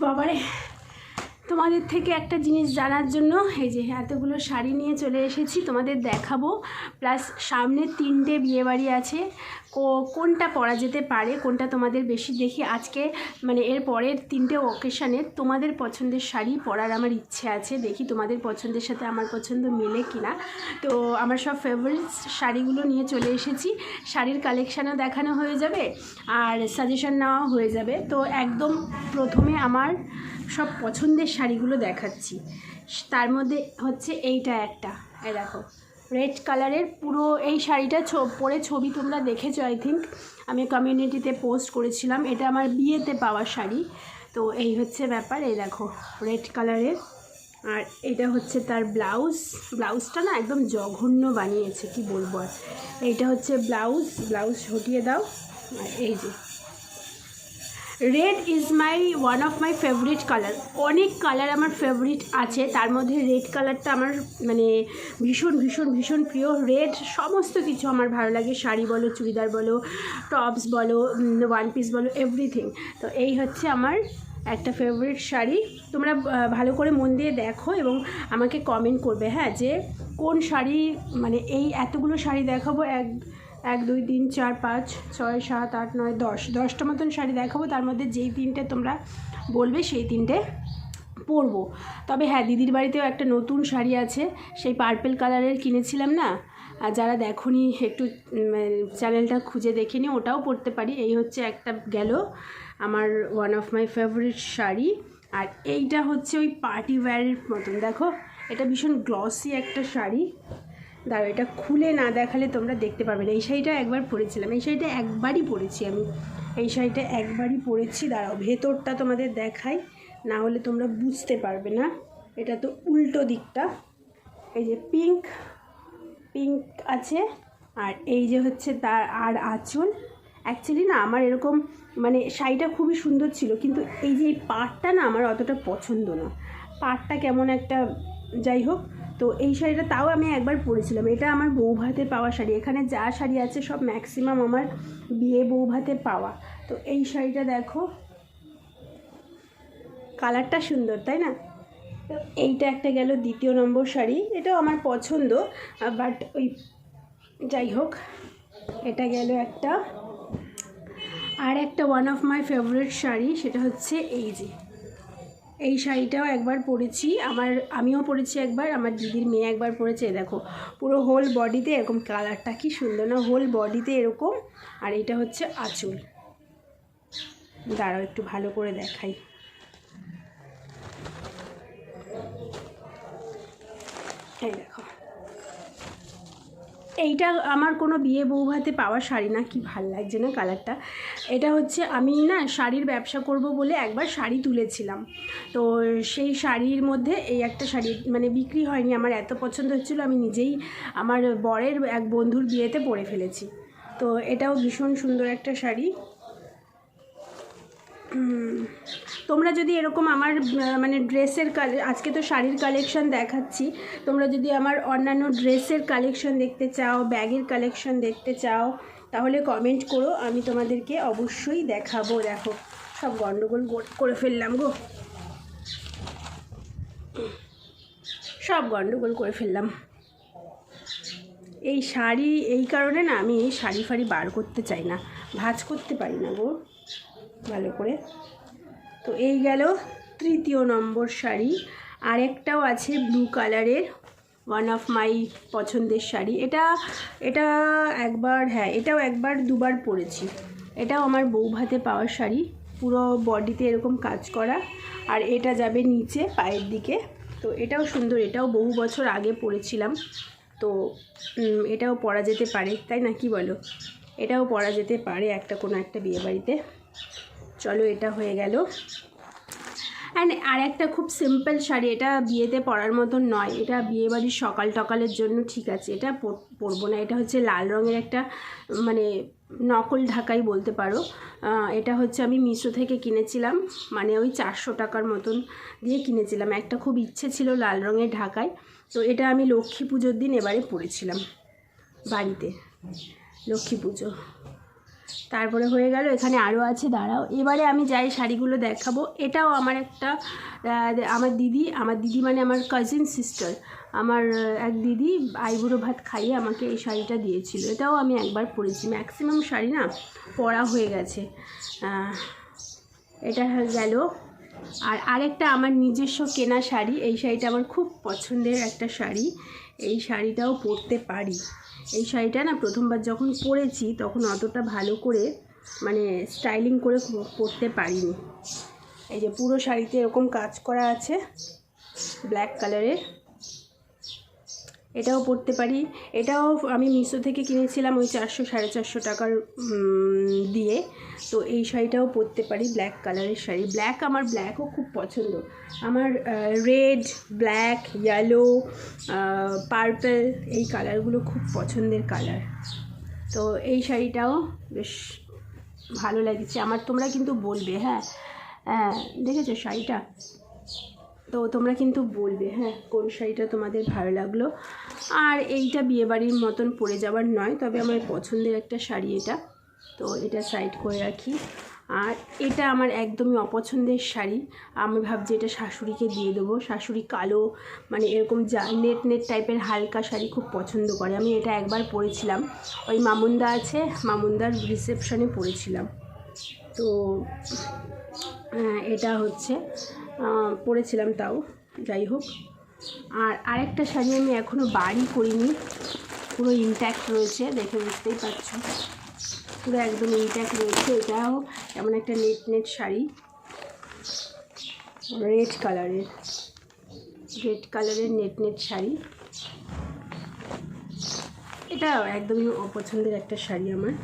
বাবারে। তোমাদের থেকে একটা জিনিস জানার জন্য এই যে এতগুলো শাড়ি নিয়ে চলে এসেছি, তোমাদের দেখাবো। প্লাস সামনে তিনটে বিয়েবাড়ি আছে। কোনটা পরা যেতে পারে, কোনটা তোমাদের বেশি দেখি? আজকে মানে এর পরের তিনটে অকেশানে তোমাদের পছন্দের শাড়ি পরার আমার ইচ্ছে আছে। দেখি তোমাদের পছন্দের সাথে আমার পছন্দ মেলে কিনা। তো আমার সব ফেভারিট শাড়িগুলো নিয়ে চলে এসেছি। শাড়ির কালেকশানও দেখানো হয়ে যাবে আর সাজেশন নেওয়া হয়ে যাবে। তো একদম প্রথমে আমার সব পছন্দের শাড়িগুলো দেখাচ্ছি। তার মধ্যে হচ্ছে এইটা একটা। এই দেখো রেড কালারের পুরো এই শাড়িটা ছ- পরে ছবি তোমরা দেখেছ আই থিঙ্ক আমি কমিউনিটিতে পোস্ট করেছিলাম। এটা আমার বিয়েতে পাওয়া শাড়ি। তো এই হচ্ছে ব্যাপার। এই দেখো রেড কালারের আর এটা হচ্ছে তার ব্লাউজ ব্লাউজটা না একদম জঘন্য বানিয়েছে, কি বলব আর। এইটা হচ্ছে ব্লাউজ ব্লাউজ হটিয়ে দাও। আর এই যে red is my one of my favourite colour অনেক কালার আমার ফেভারিট আছে। তার মধ্যে রেড কালারটা আমার মানে ভীষণ ভীষণ ভীষণ প্রিয়। রেড সমস্ত কিছু আমার ভালো লাগে। শাড়ি বলো, চুড়িদার বলো টপস বলো ওয়ান পিস বলো এভরিথিং তো এই হচ্ছে আমার একটা ফেভারিট শাড়ি। তোমরা ভালো করে মন দিয়ে দেখো এবং আমাকে কমেন্ট করবে হ্যাঁ? যে কোন শাড়ি মানে এই এতগুলো শাড়ি দেখাবো এক এক, দুই, তিন, চার, পাঁচ, ছয়, সাত, আট, নয়, দশ। দশটা মতন শাড়ি দেখাবো, তার মধ্যে যেই তিনটে তোমরা বলবে সেই তিনটে পরবো। তবে হ্যাঁ দিদির বাড়িতেও একটা নতুন শাড়ি আছে, সেই পার্পেল কালারের কিনেছিলাম না? আর যারা দেখনি, একটু চ্যানেলটা খুঁজে দেখে নি ওটাও পরতে পারি। এই হচ্ছে একটা গেল আমার one of my favourite sari. আর এইটা হচ্ছে ওই পার্টি ওয়্যারের মতন। দেখো, এটা ভীষণ গ্লসি একটা শাড়ি। দাঁড়াও, এটা খুলে না দেখালে তোমরা দেখতে পারবে না। এই শাড়িটা একবার পরেছিলাম, এই শাড়িটা একবারই পরেছি আমি। এই শাড়িটা একবারই পরেছি, দাঁড়াও, ভেতরটা তোমাদের দেখাই, না হলে তোমরা বুঝতে পারবে না। এটা তো উল্টো দিকটা। এই যে পিঙ্ক পিঙ্ক আছে, আর এই যে হচ্ছে তার আর আঁচল। অ্যাকচুয়ালি না, আমার এরকম মানে শাড়িটা খুবই সুন্দর ছিল, কিন্তু এই যে এই পাটটা না আমার অতটা পছন্দ না। পাটটা কেমন একটা, যাই হোক তো এই শাড়িটা তাও আমি একবার পরেছিলাম। এটা আমার বউ ভাতে পাওয়া শাড়ি। এখানে যা শাড়ি আছে সব ম্যাক্সিমাম আমার বিয়ে বউ ভাতে পাওয়া। তো এই শাড়িটা দেখো। কালারটা সুন্দর, তাই না? এইটা একটা গেল দ্বিতীয় নম্বর শাড়ি। এটাও আমার পছন্দ বাট ওই যাই হোক, এটা গেল একটা। আর একটা one of my favourite sari, সেটা হচ্ছে এই যে। এই শাড়িটাও একবার পরেছি। আমার, আমিও পরেছি একবার, আমার দিদির মেয়ে একবার পরেছে। দেখো, পুরো হোল বডিতে এরকম কালারটা কি সুন্দর না হোল বডিতে এরকম। আর এটা হচ্ছে আঁচল। দাঁড়াও, একটু ভালো করে দেখাই। এই দেখো। এইটা আমার কোনো বিয়ে বউ ভাতে পাওয়া শাড়ি না, কি ভালো লাগছে না কালারটা। এটা হচ্ছে আমি না শাড়ির ব্যবসা করব বলে একবার শাড়ি তুলেছিলাম। তো সেই শাড়ির মধ্যে এই একটা শাড়ি মানে বিক্রি হয়নি, আমার এত পছন্দ হচ্ছিল, আমি নিজেই আমার বরের এক বন্ধুর বিয়েতে পরে ফেলেছি। তো এটাও ভীষণ সুন্দর একটা শাড়ি। তোমরা যদি এরকম আমার মানে ড্রেসের কালে, আজকে তো শাড়ির কালেকশন দেখাচ্ছি, তোমরা যদি আমার অন্যান্য ড্রেসের কালেকশন দেখতে চাও, ব্যাগের কালেকশন দেখতে চাও, তাহলে কমেন্ট করো, আমি তোমাদেরকে অবশ্যই দেখাবো, দেখো, সব গন্ডগোল করে ফেললাম গো। সব গন্ডগোল করে ফেললাম। এই শাড়ি, এই কারণে না আমি এই শাড়ি ফাড়ি বার করতে চাই না। ভাঁজ করতে পারি না গো, ভালো করে। তো এই গেল তৃতীয় নম্বর শাড়ি। আরেকটাও আছে ব্লু কালারের ওয়ান অফ মাই পছন্দের শাড়ি। এটা এটা একবার হ্যাঁ এটাও একবার, দুবার পরেছি। এটাও আমার বউ ভাতে পাওয়া শাড়ি। পুরো বডিতে এরকম কাজ করা। আর এটা যাবে নিচে, পায়ের দিকে। তো এটাও সুন্দর, এটাও বহু বছর আগে পরেছিলাম। তো এটাও পরা যেতে পারে, তাই না? কি বলো? এটাও পরা যেতে পারে একটা কোনো একটা বিয়েবাড়িতে চলো, এটা হয়ে গেল। অ্যান্ড আর একটা খুব সিম্পল শাড়ি, এটা বিয়েতে পরার মতন নয়। এটা বিয়েবাড়ির সকাল টকালের জন্য ঠিক আছে। এটা পর- পরবো না। এটা হচ্ছে লাল রঙের একটা মানে নকল ঢাকাই বলতে পারো। এটা হচ্ছে আমি মিশো থেকে কিনেছিলাম। মানে ওই চারশো টাকার মতন দিয়ে কিনেছিলাম। একটা খুব ইচ্ছে ছিল লাল রঙের ঢাকায়। তো এটা আমি লক্ষ্মী পুজোর দিন এবারে পরেছিলাম বাড়িতে। লক্ষ্মী পুজো। তারপরে হয়ে গেল, এখানে আরও আছে, দাঁড়াও। এবারে আমি যাই শাড়িগুলো দেখাবো। এটাও আমার একটা আমার দিদি আমার দিদি মানে আমার কাজিন সিস্টার আমার এক দিদি আইবুড়ো ভাত খাইয়ে আমাকে এই শাড়িটা দিয়েছিল। এটাও আমি একবার পরেছি। ম্যাক্সিমাম শাড়ি না, পরা হয়ে গেছে। এটা গেল। আর আরেকটা আমার নিজস্ব কেনা শাড়ি, এই শাড়িটা আমার খুব পছন্দের একটা শাড়ি। এই শাড়িটাও পরতে পারি। এই শাড়িটা না প্রথমবার যখন পরেছি, তখন অতটা ভালো করে মানে স্টাইলিং করে পরতে পারিনি। এই যে পুরো শাড়িতে এরকম কাজ করা আছে ব্ল্যাক কালারের এটাও পরতে পারি। এটাও আমি মিশো থেকে কিনেছিলাম ওই চারশো, সাড়ে চারশো টাকার দিয়ে। তো এই শাড়িটাও পরতে পারি ব্ল্যাক কালারের শাড়ি। ব্ল্যাক আমার ব্ল্যাকও খুব পছন্দ। আমার রেড ব্ল্যাক ইয়েলো পার্পল এই কালারগুলো খুব পছন্দের কালার তো এই শাড়িটাও বেশ ভালো লাগছে। আমার তোমরা কিন্তু বলবে হ্যাঁ হ্যাঁ দেখেছ শাড়িটা? তো তোমরা কিন্তু বলবে হ্যাঁ কোন শাড়িটা তোমাদের ভালো লাগল। আর এইটা বিয়েবাড়ির মতন পরে যাওয়ার নয়, তবে আমার পছন্দের একটা শাড়ি এটা। তো এটা সাইড করে রাখি। আর এটা আমার একদমই অপছন্দের শাড়ি। আমি ভাবছি এটা শাশুড়িকে দিয়ে দেবো। শাশুড়ি কালো মানে এরকম যা, নেট নেট টাইপের হালকা শাড়ি খুব পছন্দ করে। আমি এটা একবার পরেছিলাম। ওই মামুন্দা আছে, মামুন্দার রিসেপশনে পরেছিলাম। তো হ্যাঁ, এটা হচ্ছে পরেছিলাম তাও যাই হোক। আর আরেকটা শাড়ি আমি এখনও বাড়ি করিনি পুরো ইনট্যাক্ট রয়েছে দেখে বুঝতেই পারছ। পুরো একদম ইনট্যাক্ট রয়েছে এটাও এমন একটা নেট নেট শাড়ি। রেড কালারের রেড কালারের নেট নেট শাড়ি। এটা একদমই অপছন্দের একটা শাড়ি আমার।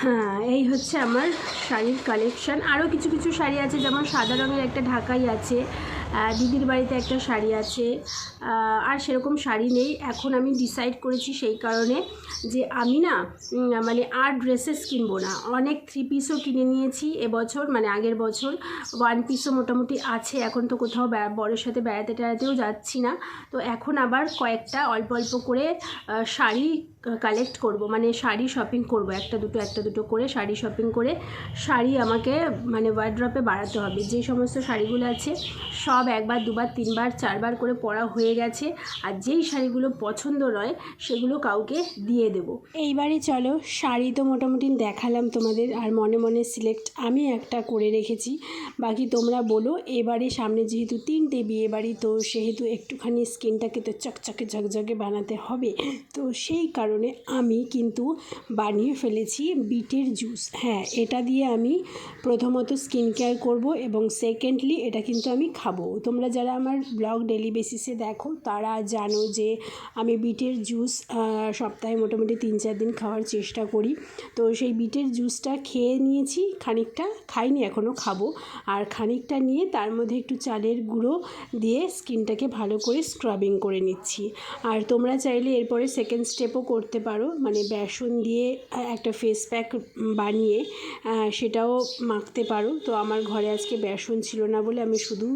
হ্যাঁ এই হচ্ছে আমার শাড়ির কালেকশান আরও কিছু কিছু শাড়ি আছে, যেমন সাদা রঙের একটা ঢাকাই আছে দিদির বাড়িতে একটা শাড়ি আছে আর সেরকম শাড়ি নেই। এখন আমি ডিসাইড করেছি সেই কারণে যে আমি না মানে আর ড্রেসেস কিনবো না। অনেক থ্রি পিসও কিনে নিয়েছি এবছর মানে আগের বছর। ওয়ান পিসও মোটামুটি আছে, এখন তো কোথাও বে- বরের সাথে বেড়াতে টেড়াতেও যাচ্ছি না। তো এখন আবার কয়েকটা অল্প অল্প করে শাড়ি কালেক্ট করব মানে শাড়ি শপিং করব, একটা দুটো একটা দুটো করে শাড়ি শপিং করে শাড়ি আমাকে মানে ওয়ার্ড্রপে বাড়াতে হবে। যে সমস্ত শাড়িগুলো আছে, সব একবার, দুবার, তিনবার, চারবার করে পরা হয়ে গেছে, আর যেই শাড়িগুলো পছন্দ নয়, সেগুলো কাউকে দিয়ে দেব। এইবারে চলো, শাড়ি তো মোটামুটি দেখালাম তোমাদের, আর মনে মনে সিলেক্ট আমি একটা করে রেখেছি। বাকি তোমরা বলো, এবারে সামনে যেহেতু তিনটে বিয়ে বাড়ি, তো সেহেতু একটুখানি স্কিনটাকে তো চকচকে, ঝকঝকে বানাতে হবে। তো সেই কারণে আমি কিন্তু বানিয়ে ফেলেছি বিটের জুস হ্যাঁ এটা দিয়ে আমি প্রথমত স্কিন কেয়ার করব এবং সেকেন্ডলি এটা কিন্তু আমি খাব। তোমরা যারা আমার ব্লগ ডেলি বেসিসে দেখো, তারা জানো যে আমি বিটের জুস সপ্তাহে মোটামুটি তিন চার দিন খাওয়ার চেষ্টা করি। তো সেই বিটের জুসটা খেয়ে নিয়েছি, খানিকটা খাইনি, এখনও খাব। আর খানিকটা নিয়ে তার মধ্যে একটু চালের গুঁড়ো দিয়ে স্কিনটাকে ভালো করে স্ক্রাবিং করে নিচ্ছি। আর তোমরা চাইলে এরপরে সেকেন্ড স্টেপও করতে পারো। মানে বেসন দিয়ে একটা ফেস প্যাক বানিয়ে সেটাও মাখতে পারো। তো আমার ঘরে আজকে বেসন ছিল না বলে আমি শুধু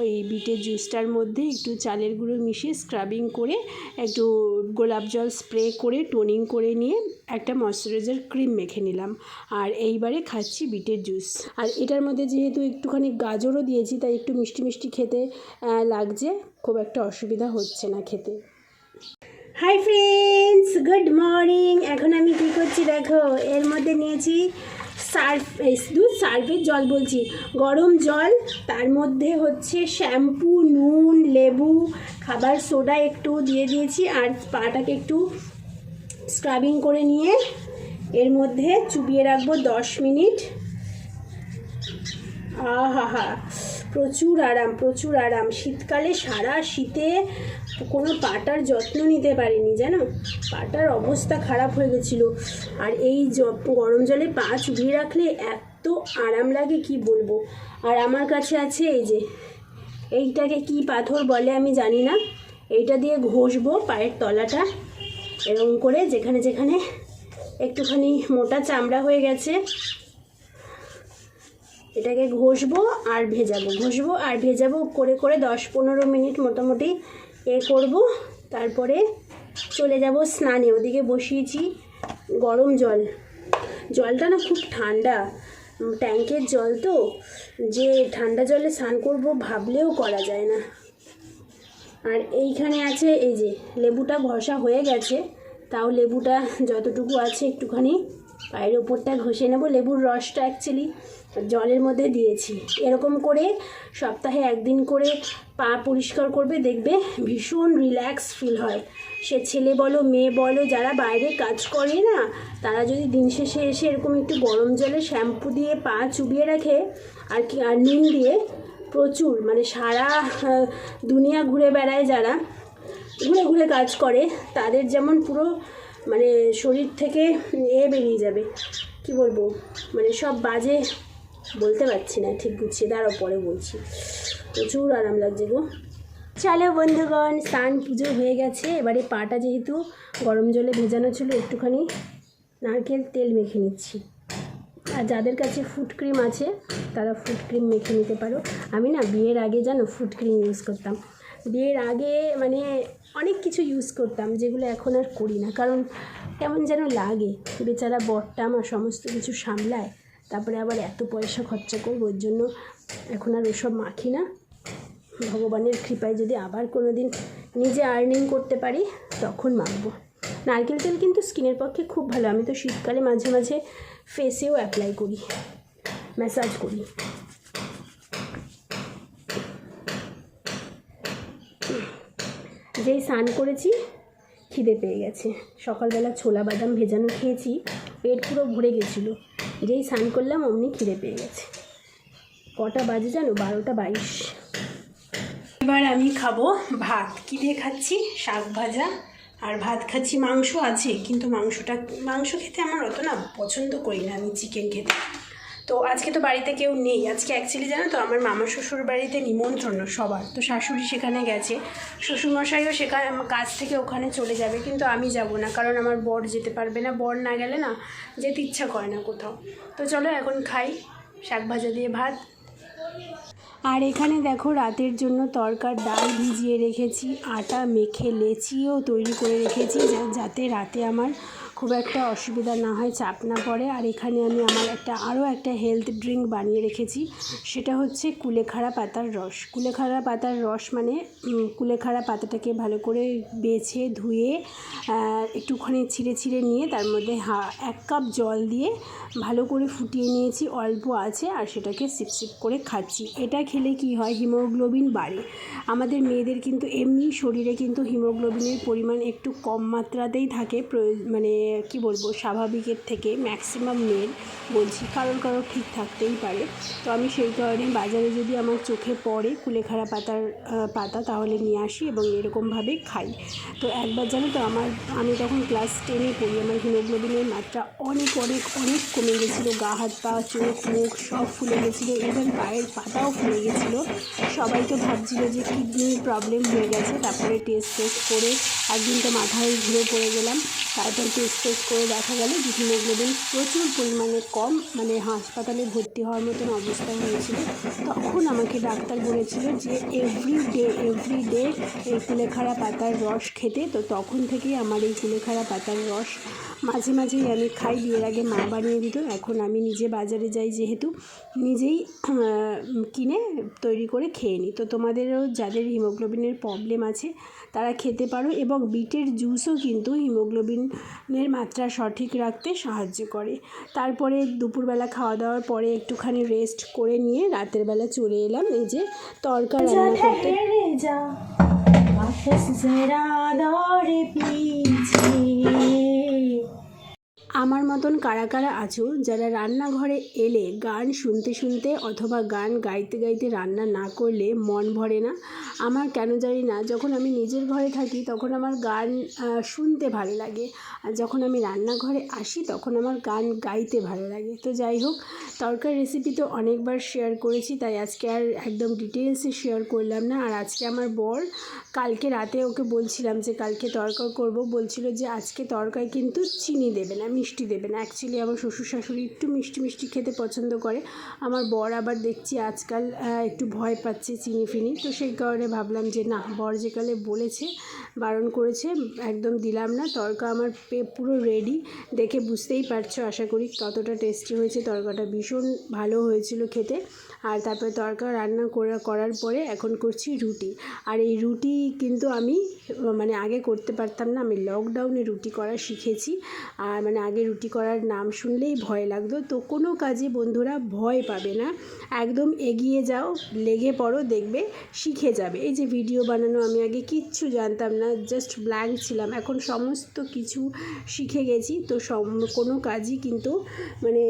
ওই বিটের জুসটার মধ্যে একটু চালের গুঁড়ো মিশিয়ে স্ক্রাবিং করে, একটু গোলাপ জল স্প্রে করে টোনিং করে নিয়ে একটা ময়শ্চারাইজার ক্রিম মেখে নিলাম। আর এইবারে খাচ্ছি বিটের জুস আর এটার মধ্যে যেহেতু একটুখানি গাজরও দিয়েছি, তাই একটু মিষ্টি মিষ্টি খেতে লাগছে। খুব একটা অসুবিধা হচ্ছে না খেতে। হাই ফ্রেন্ডস গুড মর্নিং এখন আমি কী করছি দেখো? এর মধ্যে নিয়েছি সার্ফ দুধ সার্ফের জল বলছি। গরম জল, তার মধ্যে হচ্ছে শ্যাম্পু, নুন, লেবু, খাবার, সোডা একটু দিয়ে দিয়েছি আর পাটাকে একটু স্ক্রাবিং করে নিয়ে এর মধ্যে চুবিয়ে রাখব দশ মিনিট। আহা প্রচুর আরাম প্রচুর আরাম। শীতকালে সারা শীতে কোনো পাটার যত্ন নিতে পারিনি, জানো? পাটার অবস্থা খারাপ হয়ে গেছিল। আর এই গরম জলে পা চুবিয়ে রাখলে এত আরাম লাগে, কি বলব? আর আমার কাছে আছে এই যে, এইটাকে কি পাথর বলে আমি জানি না। এইটা দিয়ে ঘষবো পায়ের তলাটা এরকম করে, যেখানে যেখানে একটুখানি মোটা চামড়া হয়ে গেছে। এটাকে ঘষবো আর ভেজাবো, ঘষবো আর ভেজাবো, করে করে দশ পনেরো মিনিট মোটামুটি এ করব। তারপরে চলে যাব স্নানে। ওদিকে বসিয়েছি গরম জল। জলটা না খুব ঠান্ডা। ট্যাঙ্কের জল তো। যে ঠান্ডা জলে স্নান করব ভাবলেও করা যায় না। আর এইখানে আছে এই যে, লেবুটা ঘষা হয়ে গেছে। তাও লেবুটা যতটুকু আছে একটুখানি। পায়ের ওপরটা ঘষে নেব। লেবুর রসটা অ্যাকচুয়ালি জলের মধ্যে দিয়েছি। এরকম করে সপ্তাহে একদিন করে পা পরিষ্কার করবে, দেখবে ভীষণ রিল্যাক্স ফিল হয়। সে ছেলে বলো, মেয়ে বলো, যারা বাইরে কাজ করে না, তারা যদি দিন শেষে এসে এরকম একটু গরম জলে শ্যাম্পু দিয়ে পা চুবিয়ে রাখে, আর কি, আর নিম দিয়ে প্রচুর মানে সারা দুনিয়া ঘুরে বেড়ায় যারা, ঘুরে ঘুরে কাজ করে, তাদের যেমন পুরো মানে শরীর থেকে এ বেরিয়ে যাবে। কি বলব? মানে সব বাজে বলতে পারছি না, ঠিক গুছিয়ে দাঁড়াও পরে বলছি। প্রচুর আরাম লাগছে গো। চলো বন্ধুগণ, স্নান পুজো হয়ে গেছে। এবারে পাটা যেহেতু গরম জলে ভেজানো ছিল, একটুখানি নারকেল তেল মেখে নিচ্ছি। আর যাদের কাছে ফুড ক্রিম আছে, তারা ফুড ক্রিম মেখে নিতে পারো। আমি না বিয়ের আগে জানো ফুড ক্রিম ইউজ করতাম। বিয়ের আগে মানে অনেক কিছু ইউজ করতাম, যেগুলো এখন আর করি না। কারণ কেমন যেন লাগে। বেচারা বরটা আমার সমস্ত কিছু সামলায়। তারপরে আবার এত পয়সা খরচা করব, ওর জন্য এখন আর ওসব মাখি না। ভগবানের কৃপায় যদি আবার কোনো দিন নিজে আর্নিং করতে পারি, তখন মাখবো। নারকেল তেল কিন্তু স্কিনের পক্ষে খুব ভালো, আমি তো শীতকালে মাঝে মাঝে ফেসেও অ্যাপ্লাই করি ম্যাসাজ করি। যেই স্নান করেছি, খিদে পেয়ে গেছে। সকালবেলা ছোলা বাদাম ভেজানো খেয়েছি, পেট পুরো ভরে গেছিল। যেই স্নান করলাম, অমনি খিদে পেয়ে গেছে। কটা বাজে জানো? বারোটা বাইশ। এবার আমি খাব ভাত। কী দিয়ে খাচ্ছি? শাক ভাজা আর ভাত খাচ্ছি মাংস আছে, কিন্তু মাংসটা মাংস খেতে আমার অত না পছন্দ করি না আমি চিকেন খেতে। তো আজকে তো বাড়িতে কেউ নেই। আজকে অ্যাকচুয়ালি জানো তো আমার মামা শ্বশুর বাড়িতে নিমন্ত্রণ সবার। তো শাশুড়ি সেখানে গেছে। শ্বশুরমশাইও সেখানে কাজ থেকে ওখানে চলে যাবে, কিন্তু আমি যাব না, কারণ আমার বর যেতে পারবে না। বর না গেলে না যেতে ইচ্ছা করে না কোথাও। তো চলো এখন খাই, শাক ভাজা দিয়ে ভাত। আর এখানে দেখো রাতের জন্য তরকার ডাল ভিজিয়ে রেখেছি, আটা, মেখে লেচিও তৈরি করে রেখেছি যাতে রাতে আমার খুব একটা অসুবিধা না হয় চাপ না পড়ে। আর এখানে আমি আমার একটা আরও একটা হেলথ ড্রিঙ্ক বানিয়ে রেখেছি। সেটা হচ্ছে কুলেখাড়া পাতার রস। কুলেখাড়া পাতার রস মানে কুলেখাড়া পাতাটাকে ভালো করে বেছে, ধুয়ে একটুখানি ছিঁড়ে ছিঁড়ে নিয়ে তার মধ্যে হা, এক কাপ জল দিয়ে ভালো করে ফুটিয়ে নিয়েছি। অল্প আছে আর সেটাকে সিপ সিপ করে খাচ্ছি। এটা খেলে কি হয়? হিমোগ্লোবিন বাড়ে। আমাদের মেয়েদের কিন্তু এমনি শরীরে কিন্তু হিমোগ্লোবিনের পরিমাণ একটু কম মাত্রাতেই থাকে। মানে কি বলব, স্বাভাবিকের থেকে ম্যাক্সিমাম মেয়ের বলছি। কারোর কারোর ঠিক থাকতেই পারে। তো আমি সেই কারণে বাজারে যদি আমার চোখে পড়ে কুলেখাড়া পাতার পাতা, তাহলে নিয়ে আসি এবং এরকমভাবে খাই। তো একবার জানো তো আমার, আমি তখন ক্লাস টেনে পড়ি। আমার হিমোগ্লোবিনের মাত্রা অনেক অনেক অনেক কমে গেছিল। গা, হাত, পা, চোখ, মুখ সব ফুলে গেছিল। ইভেন পায়ের পাতাও ফুলে গেছিল। সবাই তো ভাবছিল যে কিডনির প্রবলেম হয়ে গেছে। তারপরে টেস্ট টেস্ট করে একদিন তো মাথায় ঘুরে পড়ে গেলাম। তারপর টেস্ট টেস্ট করে দেখা গেল যে হিমোগ্লোবিন প্রচুর পরিমাণে কম মানে হাসপাতালে ভর্তি হওয়ার মতন অবস্থা হয়েছিল। তখন আমাকে ডাক্তার বলেছিল যে এভরি ডে এভরি ডে এই কুলেখাড়া পাতার রস খেতে। তো তখন থেকেই আমার এই কুলেখাড়া পাতার রস মাঝে মাঝেই আমি খাই বিয়ের আগে মা বানিয়ে দিত এখন আমি নিজে বাজারে যাই যেহেতু নিজেই আহ, কিনে তৈরি করে খেয়ে নিই তো তোমাদেরও যাদের হিমোগ্লোবিনের প্রবলেম আছে তারা খেতে পারো এবং বিটের জুসও কিন্তু হিমোগ্লোবিনের মাত্রা সঠিক রাখতে সাহায্য করে তারপরে দুপুরবেলা খাওয়া দাওয়ার পরে একটুখানি রেস্ট করে নিয়ে রাতের বেলা চলে এলাম এই যে তরকা রান্না করতে जा वापस जरा दौड़ पीछे আমার মতন কারা কারা আছো যারা রান্নাঘরে এলে গান শুনতে শুনতে অথবা গান গাইতে গাইতে রান্না না করলে মন ভরে না? আমার কেন জানি না। যখন আমি নিজের ঘরে থাকি তখন আমার গান শুনতে ভালো লাগে। আর যখন আমি রান্নাঘরে আসি তখন আমার গান গাইতে ভালো লাগে। তো যাই হোক তরকার রেসিপি তো অনেকবার শেয়ার করেছি, তাই আজকে আর একদম ডিটেলসে শেয়ার করলাম না। আর আজকে আমার বর, কালকে রাতে ওকে বলছিলাম যে কালকে তরকা করব। বলছিল যে আজকে তরকায় কিন্তু চিনি দেবে না, মিষ্টি দেবে না। অ্যাকচুয়ালি আমার শ্বশুর শাশুড়ি একটু মিষ্টি মিষ্টি খেতে পছন্দ করে। আমার বর আবার দেখছি আজকাল একটু ভয় পাচ্ছে চিনি ফিনি। তো সেই কারণে ভাবলাম যে না, বর যেকালে বলেছে বারণ করেছে, একদম দিলাম না। তরকা আমার পুরো রেডি দেখে বুঝতেই পারছ, আশা করি কতটা টেস্টি হয়েছে। তরকাটা ভীষণ ভালো হয়েছিল খেতে। আর তারপরে তরকা রান্না করা, করার পরে এখন করছি রুটি। আর এই রুটি কিন্তু আমি মানে আগে করতে পারতাম না। আমি লকডাউনে রুটি করা শিখেছি। আর মানে আগে রুটি করার নাম শুনলেই ভয় লাগতো। তো কোনো কাজে বন্ধুরা ভয় পাবে না। একদম এগিয়ে যাও, লেগে পড়ো, দেখবে, শিখে যাবে। এই যে ভিডিও বানানো, আমি আগে কিচ্ছু জানতাম না। জাস্ট ব্ল্যাঙ্ক ছিলাম। এখন সমস্ত কিছু শিখে গেছি, তো সম, কোনো কাজই কিন্তু মানে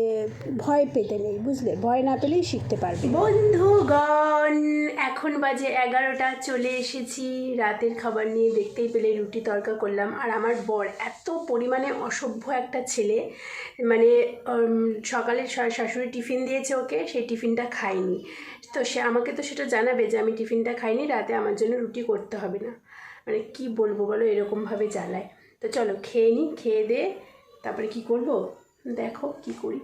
ভয় পেতে নেই, বুঝলে? ভয় না পেলেই শিখতে পারবে বন্ধুগণ, এখন বাজে এগারোটা, চলে এসেছি। রাতের খাবার নিয়ে দেখতেই পেলে রুটি তরকা করলাম। আর আমার বর এত পরিমাণে অসভ্য একটা ছেলে মানে সকালে শাশুড়ি টিফিন দিয়েছে ওকে সেই টিফিনটা খায়নি। তো সে, আমাকে তো সেটা জানাবে যে আমি টিফিনটা খাইনি, রাতে আমার জন্য রুটি করতে হবে না। মানে কি বলব বলো, এরকমভাবে জ্বালায়। তো চলো খেয়ে নিই খেয়ে দে তারপরে কি করব? দেখো কি করি।